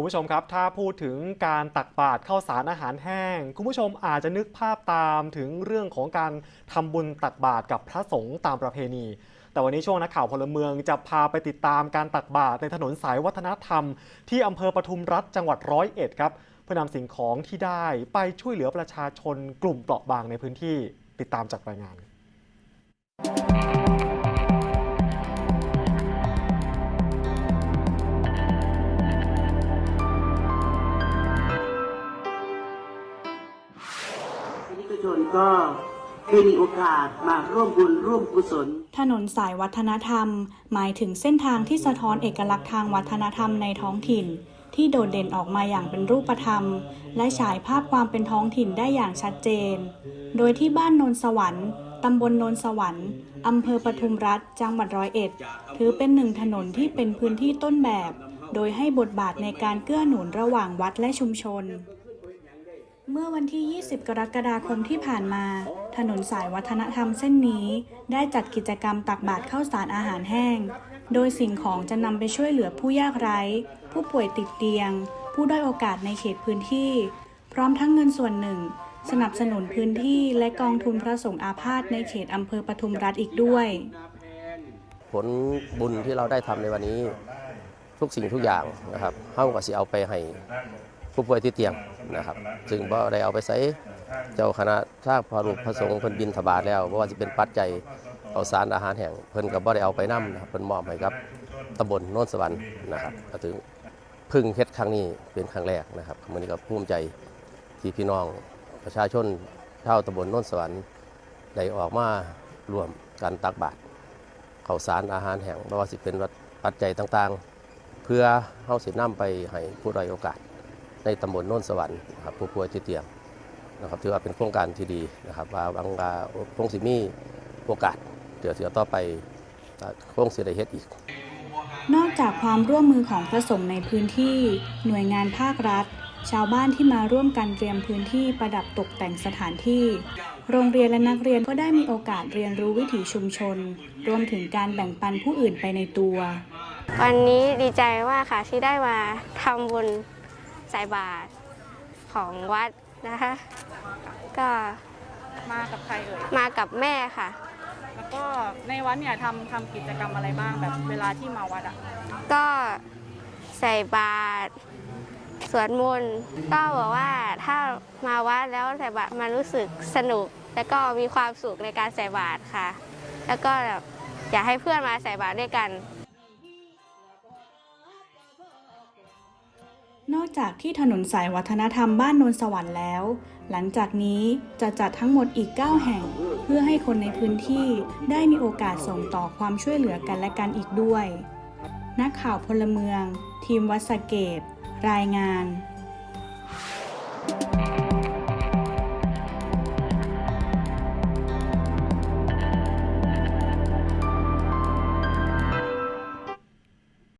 คุณผู้ชมครับ ถ้าพูดถึงการตักบาตรข้าวสารอาหารแห้ง คุณผู้ชมอาจจะนึกภาพตามถึงเรื่องของการทำบุญตักบาตรกับพระสงฆ์ตามประเพณี แต่วันนี้ช่วงนักข่าวพลเมืองจะพาไปติดตามการตักบาตรในถนนสายวัฒนธรรม ที่อำเภอปทุมรัฐจังหวัดร้อยเอ็ดครับเพื่อนำสิ่งของที่ได้ไปช่วยเหลือประชาชนกลุ่มเปราะบางในพื้นที่ติดตามจากรายงาน ชนก็ได้มีโอกาสมาร่วมบุญร่วมกุศล ถนนสายวัฒนธรรม หมายถึงเส้นทางที่สะท้อนเอกลักษณ์ทางวัฒนธรรมในท้องถิ่น ที่โดดเด่นออกมาอย่างเป็นรูปธรรม และฉายภาพความเป็นท้องถิ่นได้อย่างชัดเจน โดยที่บ้านนนสวรรค์ตำบลนนสวรรค์อำเภอปทุมรัฐ จังหวัดร้อยเอ็ด ถือเป็นหนึ่งถนนที่เป็นพื้นที่ต้นแบบ โดยให้บทบาทในการเกื้อหนุนระหว่างวัดและชุมชน เมื่อวันที่ 20 กรกฎาคมที่ผ่านมา ถนนสายวัฒนธรรมเส้นนี้ ได้จัดกิจกรรมตักบาตรข้าวสารอาหารแห้ง โดยสิ่งของจะนำไปช่วยเหลือผู้ยากไร้ ผู้ป่วยติดเตียง ผู้ด้อยโอกาสในเขตพื้นที่ พร้อมทั้งเงินส่วนหนึ่ง สนับสนุนพื้นที่และกองทุนพระสงฆ์อาพาธในเขตอำเภอปทุมรัฐอีกด้วย ผลบุญที่เราได้ทำในวันนี้ ทุกสิ่งทุกอย่างนะครับเฮาก็สิเอาไปให้ ผู้ป่วยที่เตียงนะครับซึ่งบ่ได้เอาไปใส่เจ้าคณะทราบพระรูปพระสงฆ์เพิ่นบินทบาทแล้วบ่ว่าสิเป็นปัจจัยเอาสารอาหารแห้งเพิ่นก็บ่ได้เอาไปนํนะครับเพิ่นมอบให้กับตำบลโนนสวรรค์นะครับก็ถึงพึ่งเฮ็ดครั้งนี้เป็นครั้งแรกนะครับมื้อนี้ก็ภูมิใจที่พี่น้องประชาชนชาวตำบลโนนสวรรค์ได้ออกมารวมกันตักบาตรข้าวสารอาหารแห้งไม่ว่าสิเป็นปัจจัยต่างๆ เพื่อเฮาสินำไปให้ผู้ด้อยโอกาส ในตำบลโน้นสวรรค์นะครับผู้ป่วยที่เตียงนะครับถือว่าเป็นโครงการที่ดีนะครับว่าบางกาคงสิมีโอกาสเดี๋ยวเสือต่อไปก็คงสิได้เฮ็ดอีก นอกจากความร่วมมือของพระสงฆ์ในพื้นที่ หน่วยงานภาครัฐ ชาวบ้านที่มาร่วมกันเตรียมพื้นที่ประดับตกแต่งสถานที่ โรงเรียนและนักเรียนก็ได้มีโอกาสเรียนรู้วิถีชุมชน รวมถึงการแบ่งปันผู้อื่นไปในตัว วันนี้ดีใจมากค่ะที่ได้มาทำบุญ ใส่บาตรของวัดนะคะ ก็มากับใครเอ่ย มากับแม่ค่ะ แล้วก็ในวัดเนี่ยทำทำกิจกรรมอะไรบ้างแบบเวลาที่มาวัดอะ ก็ใส่บาตรสวดมนต์ก็บอกว่าถ้ามาวัดแล้วใส่บาตรมันรู้สึกสนุก แล้วก็มีความสุขในการใส่บาตรค่ะ แล้วก็แบบอยากให้เพื่อนมาใส่บาตรด้วยกัน นอกจากที่ถนนสายวัฒนธรรมบ้านโนนสวรรค์แล้ว หลังจากนี้จะจัดทั้งหมดอีก 9 แห่ง เพื่อให้คนในพื้นที่ได้มีโอกาสส่งต่อความช่วยเหลือกันและกันอีกด้วย นักข่าวพลเมือง ทีมวัดสเกต รายงาน